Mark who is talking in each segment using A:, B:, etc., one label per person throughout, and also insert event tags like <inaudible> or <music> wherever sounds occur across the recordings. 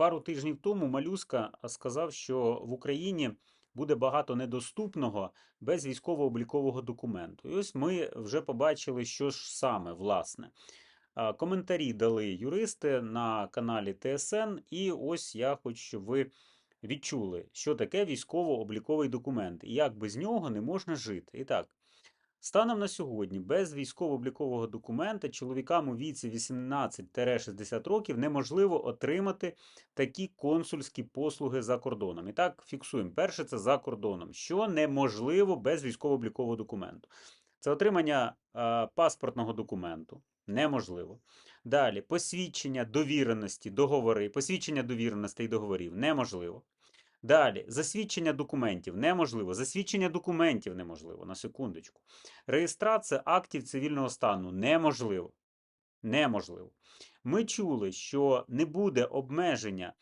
A: пару тижнів тому Малюска сказав, що в Україні буде багато недоступного без військово-облікового документу. І ось ми вже побачили, що ж саме, власне. Коментарі дали юристи на каналі ТСН, і ось я хочу, щоб ви відчули, що таке військово-обліковий документ і як без нього не можна жити. І так, станом на сьогодні, без військово-облікового документа чоловікам у віці 18-60 років неможливо отримати такі консульські послуги за кордоном. І так, фіксуємо. Перше, це за кордоном, що неможливо без військово-облікового документу. Це отримання е, паспортного документу. Неможливо. Далі, посвідчення довіреності, договори, посвідчення довіреності і договорів неможливо. Далі, засвідчення документів неможливо. Засвідчення документів неможливо, на секундочку. Реєстрація актів цивільного стану неможливо. Неможливо. Ми чули, що не буде обмеження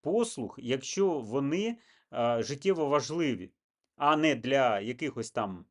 A: послуг, якщо вони е, життєво важливі, а не для якихось там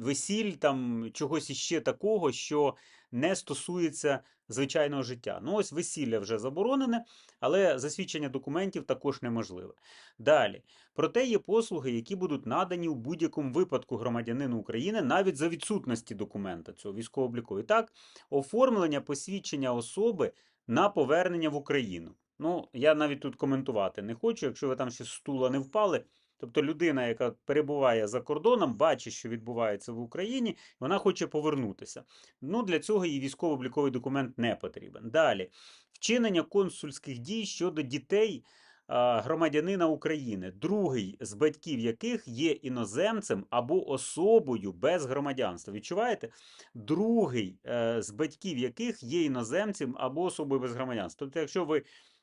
A: весіль, там чогось іще такого, що не стосується звичайного життя. Ну, ось весілля вже заборонене, але засвідчення документів також неможливе. Далі, проте є послуги, які будуть надані у будь-якому випадку громадянину України, навіть за відсутності документа цього військово-облікового. І так, оформлення посвідчення особи на повернення в Україну. Ну, я навіть тут коментувати не хочу, якщо ви там ще з стула не впали. Тобто людина, яка перебуває за кордоном, бачить, що відбувається в Україні, вона хоче повернутися. Ну, для цього їй військово-обліковий документ не потрібен. Далі, вчинення консульських дій щодо дітей громадянина України, другий з батьків яких є іноземцем або особою без громадянства. Відчуваєте? Другий е, з батьків яких є іноземцем або особою без громадянства. Тобто, якщо ви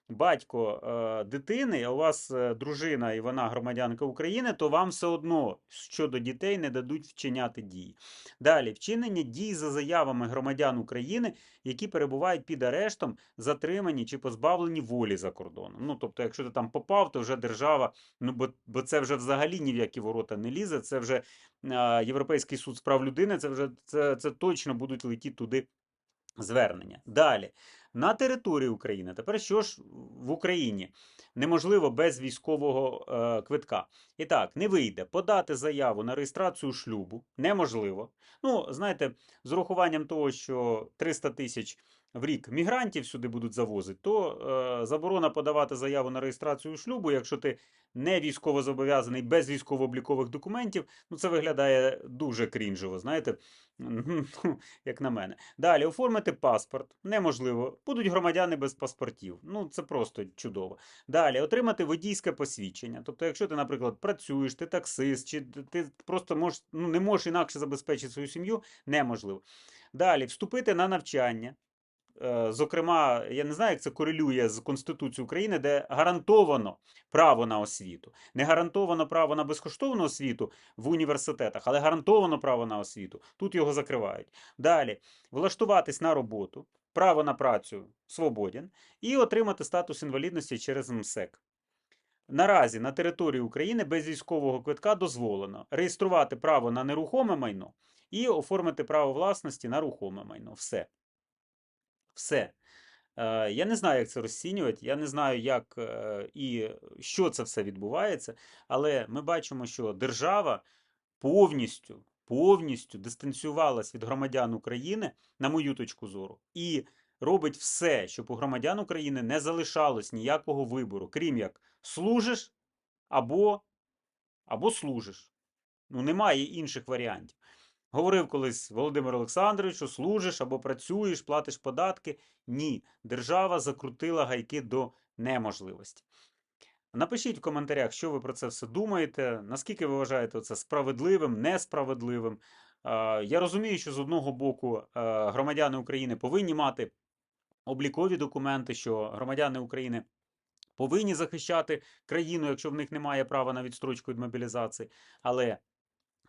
A: батько е, дитини, а у вас е, дружина і вона громадянка України, то вам все одно щодо дітей не дадуть вчиняти дії. Далі, вчинення дій за заявами громадян України, які перебувають під арештом, затримані чи позбавлені волі за кордоном. Ну, тобто, якщо ти там попав, то вже держава, ну бо, бо це вже взагалі ні в які ворота не лізе, це вже е, Європейський суд з прав людини, це вже це, це точно будуть летіти туди звернення. Далі. На території України. Тепер що ж в Україні неможливо без військового е, квитка. І так, не вийде подати заяву на реєстрацію шлюбу неможливо. Ну, знаєте, з урахуванням того, що 300 тисяч в рік мігрантів сюди будуть завозити, то е, заборона подавати заяву на реєстрацію шлюбу, якщо ти не військовозобов'язаний без військово-облікових документів, ну це виглядає дуже крінжово, знаєте, <laughs> як на мене. Далі оформити паспорт неможливо. Будуть громадяни без паспортів. Ну це просто чудово. Далі отримати водійське посвідчення. Тобто, якщо ти, наприклад, працюєш, ти таксист, чи ти просто можеш, ну, не можеш інакше забезпечити свою сім'ю, неможливо. Далі вступити на навчання. Е, Зокрема, я не знаю, як це корелює з Конституцією України, де гарантовано право на освіту. Не гарантовано право на безкоштовну освіту в університетах, але гарантовано право на освіту. Тут його закривають. Далі влаштуватись на роботу, право на працю свободен і отримати статус інвалідності через МСЕК. Наразі на території України без військового квитка дозволено реєструвати право на нерухоме майно і оформити право власності на рухоме майно. Все. Все. Е, Я не знаю, як це розцінювати, я не знаю, як е, і що це все відбувається, але ми бачимо, що держава повністю, повністю дистанціювалась від громадян України, на мою точку зору, і робить все, щоб у громадян України не залишалось ніякого вибору, крім як служиш або, або служиш. Ну, немає інших варіантів. Говорив колись Володимир Олександрович, що служиш або працюєш, платиш податки. Ні, держава закрутила гайки до неможливості. Напишіть в коментарях, що ви про це все думаєте, наскільки ви вважаєте це справедливим, несправедливим. Я розумію, що з одного боку е, громадяни України повинні мати облікові документи, що громадяни України повинні захищати країну, якщо в них немає права на відстрочку від мобілізації. Але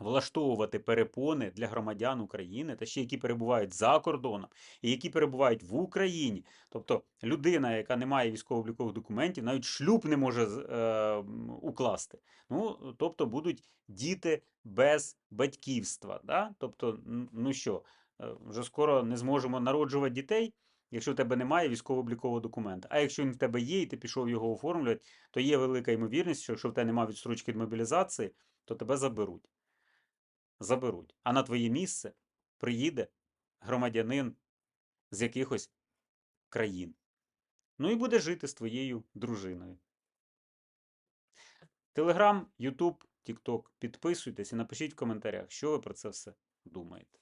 A: влаштовувати перепони для громадян України, та ще які перебувають за кордоном, і які перебувають в Україні. Тобто людина, яка не має військово-облікових документів, навіть шлюб не може е, укласти. Ну, тобто будуть діти без батьківства. Да? Тобто, ну що, е, вже скоро не зможемо народжувати дітей. якщо в тебе немає військово-облікового документа. А якщо він в тебе є, і ти пішов його оформлювати, то є велика ймовірність, що якщо в тебе немає відстрочки від мобілізації, то тебе заберуть. Заберуть. А на твоє місце приїде громадянин з якихось країн. Ну і буде жити з твоєю дружиною. Телеграм, Ютуб, Тікток. Підписуйтесь і напишіть в коментарях, що ви про це все думаєте.